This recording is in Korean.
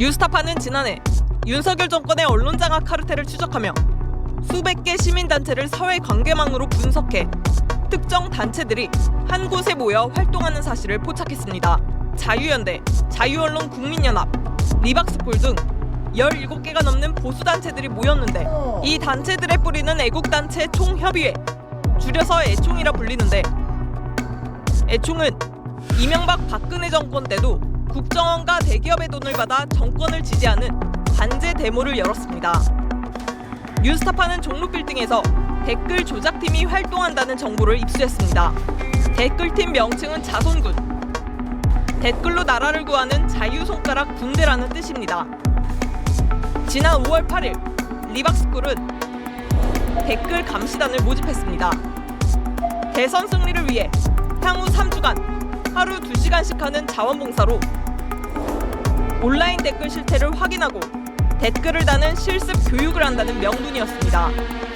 뉴스타파는 지난해 윤석열 정권의 언론 장악 카르텔을 추적하며 수백 개 시민단체를 사회 관계망으로 분석해 특정 단체들이 한 곳에 모여 활동하는 사실을 포착했습니다. 자유연대, 자유언론 국민연합, 리박스폴 등 17개가 넘는 보수단체들이 모였는데 이 단체들의 뿌리는 애국단체 총협의회, 줄여서 애총이라 불리는데 애총은 이명박 박근혜 정권 때도 국정원과 대기업의 돈을 받아 정권을 지지하는 반제 데모를 열었습니다. 뉴스타파는 종로 빌딩에서 댓글 조작팀이 활동한다는 정보를 입수했습니다. 댓글팀 명칭은 자손군. 댓글로 나라를 구하는 자유손가락 군대라는 뜻입니다. 지난 5월 8일 리박스쿨은 댓글 감시단을 모집했습니다. 대선 승리를 위해 향후 3주간 하루 2시간씩 하는 자원봉사로 온라인 댓글 실태를 확인하고 댓글을 다는 실습 교육을 한다는 명분이었습니다.